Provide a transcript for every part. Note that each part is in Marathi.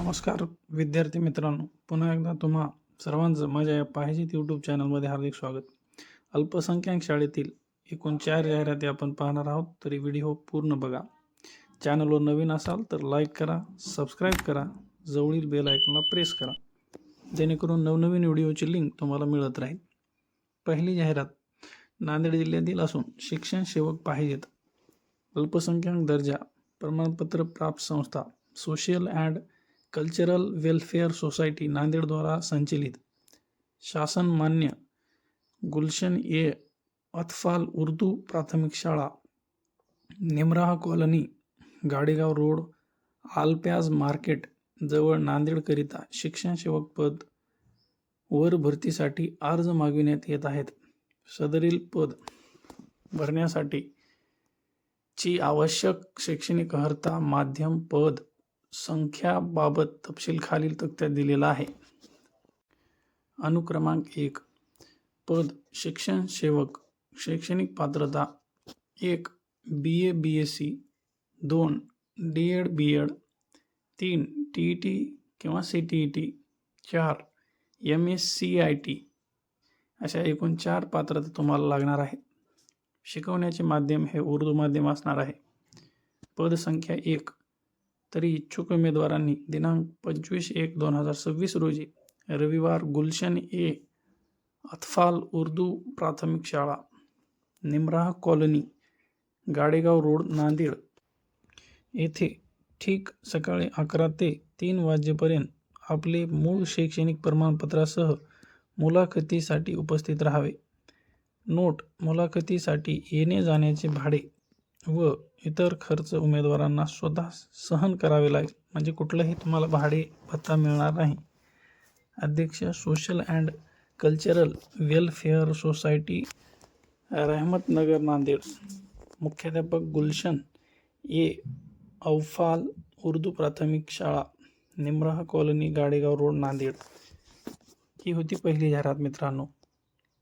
नमस्कार विद्यार्थी मित्रांनो. पुन्हा एकदा तुम्हा सर्वांचं माझ्या या पाहिजेत यूट्यूब चॅनलमध्ये हार्दिक स्वागत. अल्पसंख्याक शाळेतील एकूण चार जाहिराती आपण पाहणार आहोत तरी व्हिडिओ पूर्ण बघा. चॅनलवर नवीन असाल तर लाईक करा सबस्क्राईब करा जवळील बेल आयकॉनला प्रेस करा. जेणेकरून नवनवीन व्हिडिओची लिंक तुम्हाला मिळत राहील. पहिली जाहिरात नांदेड जिल्ह्यातील असून शिक्षण सेवक पाहिजेत. अल्पसंख्याक दर्जा प्रमाणपत्र प्राप्त संस्था social and cultural welfare society नांदेडद्वारा संचलित. शासन मान्य. गुलशन ए. अतफाल उर्दू प्राथमिक शाळा. निमराह कॉलनी गाडेगाव रोड आलप्याज मार्केट जवळ नांदेडकरिता शिक्षण सेवक पद वर भरतीसाठी अर्ज मागविण्यात येत आहेत. सदरील पद भरण्यासाठी ची आवश्यक शैक्षणिक अर्हता माध्यम पद संख्याबाबत तपशील खालील तक्त्यात दिलेला आहे. अनुक्रमांक एक. पद शिक्षण सेवक शैक्षणिक पात्रता. एक B A B S C दोन डी एड बी एड तीन टी ई टी किंवा सी टी ई टी चार M S C I T अशा एकूण चार पात्रता तुम्हाला लागणार आहे शिकवण्याचे माध्यम हे उर्दू माध्यम असणार आहे. पदसंख्या एक. तरी इच्छुक उमेदवारांनी दिनांक पंचवीस एक दोन हजार सव्वीस रोजी रविवार गुलशन ए. अतफाल उर्दू प्राथमिक शाळा निमराह कॉलनी गाडेगाव रोड नांदेड. येथे ठीक सकाळी अकरा ते तीन वाजेपर्यंत आपले मूळ शैक्षणिक प्रमाणपत्रासह मुलाखतीसाठी उपस्थित राहावे. नोट मुलाखतीसाठी येणे जाण्याचे भाडे व इतर खर्च उमेदवारांना स्वतः सहन करावे लागेल. म्हणजे कुठलंही तुम्हाला भाडे भत्ता मिळणार नाही. अध्यक्ष social and cultural welfare society Rahmatnagar Nanded. मुख्याध्यापक गुलशन ए. औफाल उर्दू प्राथमिक शाळा निमराह कॉलनी गाडेगाव रोड नांदेड. ही होती पहिली जाहिरात मित्रांनो.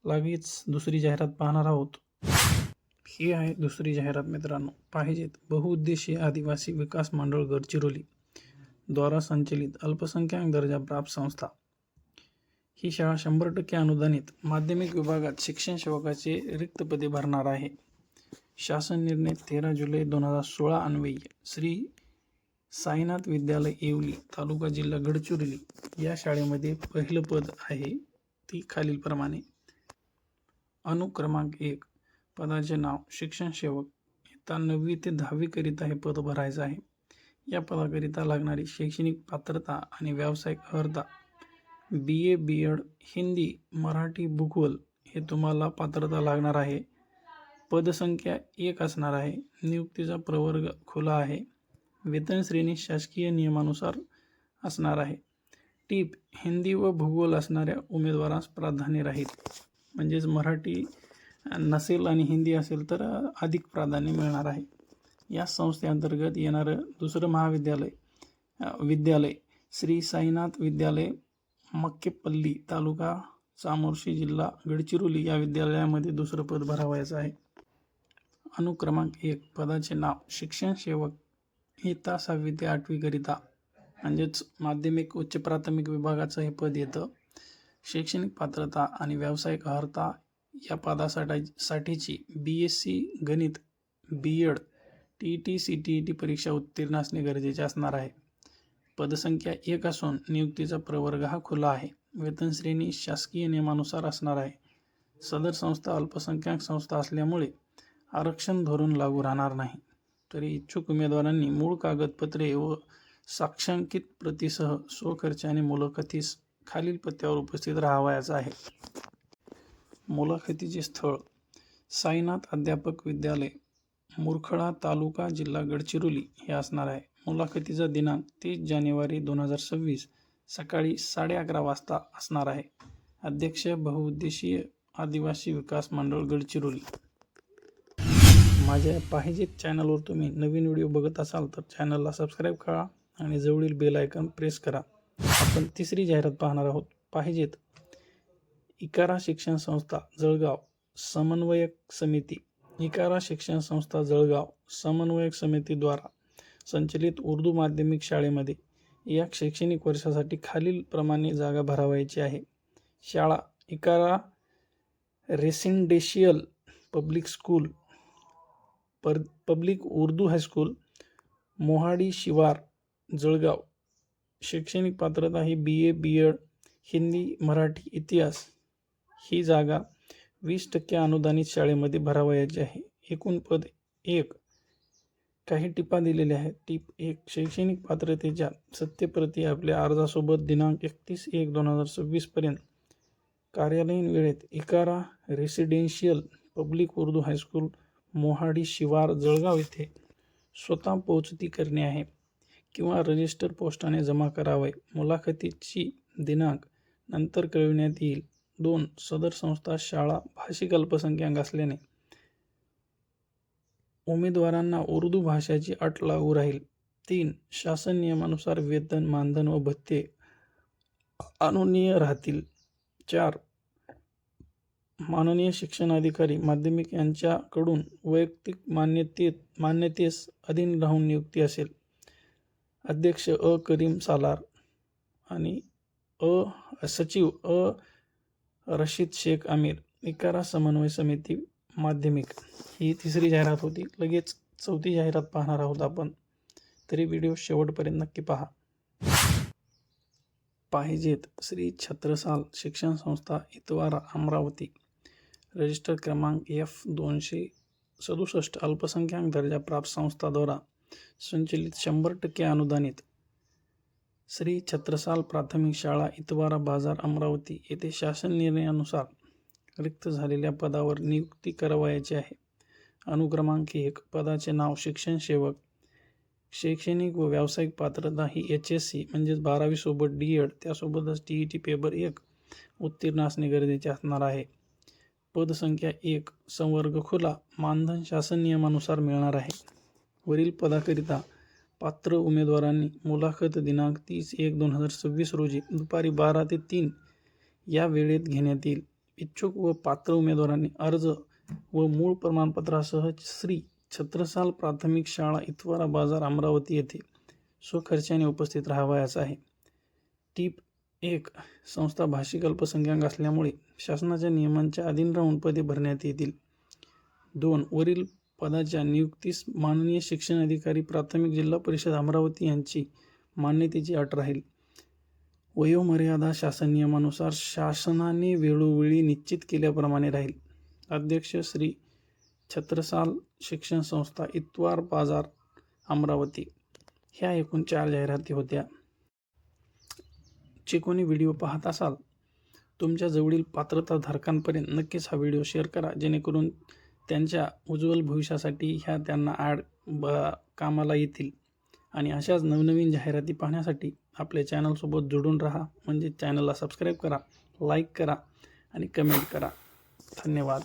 लगेच दुसरी जाहिरात पाहणार आहोत. ही आहे दुसरी जाहिरात मित्रांनो. पाहिजेत बहुउद्देशीय आदिवासी विकास मंडळ गडचिरोली द्वारा संचलित अल्पसंख्याक दर्जा प्राप्त संस्था. ही शाळा शंभर टक्के अनुदानित माध्यमिक विभागात शिक्षण सेवकाचे रिक्त पदे भरणार आहे. शासन निर्णय तेरा जुलै दोन हजार सोळा अन्वयी श्री साईनाथ विद्यालय येवली तालुका जिल्हा गडचिरोली या शाळेमध्ये पहिलं पद आहे ती खालीलप्रमाणे. अनुक्रमांक एक पदाचे नाव शिक्षण सेवक. इयत्ता नववी ते दहावीकरिता हे पद भरायचं आहे. या पदाकरिता लागणारी शैक्षणिक पात्रता आणि व्यावसायिक अर्हता B A B Ed Hindi Marathi भूगोल हे तुम्हाला पात्रता लागणार आहे. पदसंख्या एक असणार आहे. नियुक्तीचा प्रवर्ग खुला आहे. वेतन श्रेणी शासकीय नियमानुसार असणार आहे. टीप हिंदी व भूगोल असणाऱ्या उमेदवारास प्राधान्य राहील. म्हणजेच मराठी नसेल आणि हिंदी असेल तर अधिक प्राधान्य मिळणार आहे. या संस्थेअंतर्गत येणारं दुसरं महाविद्यालय विद्यालय श्री साईनाथ विद्यालय मक्केपल्ली तालुका चामोर्शी जिल्हा गडचिरोली या विद्यालयामध्ये दुसरं पद भरावायचं आहे. अनुक्रमांक एक पदाचे नाव शिक्षण सेवक इयत्ता सहावी ते आठवीकरिता म्हणजेच माध्यमिक उच्च प्राथमिक विभागाचं हे पद येतं. शैक्षणिक पात्रता आणि व्यावसायिक अर्हता या पदासाठी साठीची बी एस सी गणित B Ed T E T C T E T परीक्षा उत्तीर्ण असणे गरजेचे असणार आहे. पदसंख्या एक असून नियुक्तीचा प्रवर्ग हा खुला आहे. वेतन श्रेणी शासकीय नियमानुसार असणार आहे. सदर संस्था अल्पसंख्याक संस्था असल्यामुळे आरक्षण धोरण लागू राहणार नाही. तरी इच्छुक उमेदवारांनी मूळ कागदपत्रे व साक्षांकित प्रतीसह स्वखर्चाने मुलाखतीस खालील पत्त्यावर उपस्थित राहावयाचं आहे. मुलाखतीचे स्थळ साईनाथ अध्यापक विद्यालय मुरखडा तालुका जिल्हा गडचिरोली हे असणार आहे. मुलाखतीचा दिनांक तीस जानेवारी दोन हजार सव्वीस सकाळी साडे अकरा वाजता असणार आहे. अध्यक्ष बहुउद्देशीय आदिवासी विकास मंडळ गडचिरोली. माझ्या पाहिजेत चॅनलवर तुम्ही नवीन व्हिडिओ बघत असाल तर चॅनलला सबस्क्राईब करा आणि जवळील बेल आयकन प्रेस करा. आपण तिसरी जाहिरात पाहणार आहोत. पाहिजेत इकारा शिक्षण संस्था जळगाव समन्वयक समिती. इकारा शिक्षण संस्था जळगाव समन्वयक समितीद्वारा संचलित उर्दू माध्यमिक शाळेमध्ये या शैक्षणिक वर्षासाठी खालीलप्रमाणे जागा भरावयाची आहे. शाळा इकारा रेसिंडेशियल पब्लिक स्कूल पर public Urdu high school Mohadi शिवार जळगाव. शैक्षणिक पात्रता ही B A B Ed Hindi Marathi इतिहास ही जागा वीस टक्के अनुदानित शाळेमध्ये भरावयाची आहे. एकूण पद एक. काही टिपा दिलेल्या आहेत. टीप एक शैक्षणिक पात्रतेच्या सत्यप्रती आपल्या अर्जासोबत दिनांक एकतीस एक दोन हजार सव्वीसपर्यंत कार्यालयीन वेळेत Iqra residential public Urdu high school Mohadi शिवार जळगाव येथे स्वतः पोहोचती करणे आहे किंवा रजिस्टर पोस्टाने जमा करावे. मुलाखतीची दिनांक नंतर कळविण्यात येईल. दोन सदर संस्था शाळा भाषिक अल्पसंख्याक असल्याने उमेदवारांना उर्दू भाषेची अट लागू राहील. तीन शासन नियमानुसार वेतन मानधन व भत्ते अनुनीय राहतील. चार माननीय शिक्षणाधिकारी माध्यमिक यांच्याकडून वैयक्तिक मान्यतेत मान्यतेस अधीन राहून नियुक्ती असेल. अध्यक्ष अ. करीम सालार आणि अ. सचिव अ. रशीद शेख आमिर इकारा समन्वय समिती माध्यमिक. ही तिसरी जाहिरात होती. लगेच चौथी जाहिरात पाहणार आहोत आपण. तरी व्हिडिओ शेवटपर्यंत नक्की पहा. पाहिजेत श्री छत्रसाल शिक्षण संस्था इतवारा अमरावती. रजिस्टर क्रमांक एफ दोनशे सदुसष्ट अल्पसंख्याक दर्जा प्राप्त संस्थाद्वारा संचलित शंभर टक्के अनुदानित श्री छत्रसाल प्राथमिक शाळा इतवारा बाजार अमरावती येथे शासन निर्णयानुसार रिक्त झालेल्या पदावर नियुक्ती करावयाची आहे. अनुक्रमांक एक पदाचे नाव शिक्षण सेवक शैक्षणिक व व्यावसायिक पात्रता ही एच एस सी म्हणजेच बारावीसोबत डी एड त्यासोबतच टी ई टी पेपर एक उत्तीर्ण असणे गरजेचे असणार आहे. पदसंख्या एक संवर्ग खुला मानधन शासन नियमानुसार मिळणार आहे. वरील पदाकरिता पात्र उमेदवारांनी मुलाखत दिनांक तीस एक दोन हजार सव्वीस रोजी दुपारी बारा ते तीन या वेळेत घेण्यात येईल. इच्छुक व पात्र उमेदवारांनी अर्ज व मूळ प्रमाणपत्रासह श्री छत्रसाल प्राथमिक शाळा इतवारा बाजार अमरावती येथे स्वखर्चाने उपस्थित राहावयाचं आहे. टीप एक संस्था भाषिक अल्पसंख्याक असल्यामुळे शासनाच्या नियमांच्या अधीन राहून पदे भरण्यात येतील. दोन वरील पदाच्या नियुक्तीस माननीय शिक्षण अधिकारी प्राथमिक जिल्हा परिषद अमरावती यांची मान्यतेची अट राहील. वयोमर्यादा शासन नियमानुसार शासनाने वेळोवेळी निश्चित केल्याप्रमाणे राहील. अध्यक्ष श्री छत्रसाल शिक्षण संस्था इतवार बाजार अमरावती. ह्या एकूण चार जाहिराती होत्या. जे कोणी व्हिडिओ पाहत असाल तुमच्या जवळील पात्रताधारकांपर्यंत नक्कीच हा व्हिडिओ शेअर करा जेणेकरून त्यांच्या उज्ज्वल भविष्यासाठी ह्या त्यांना ॲड ब कामाला येतील. आणि अशाच नवनवीन जाहिराती पाहण्यासाठी आपल्या चॅनलसोबत जोडून राहा. म्हणजे चॅनलला सबस्क्राईब करा लाईक करा आणि कमेंट करा. धन्यवाद.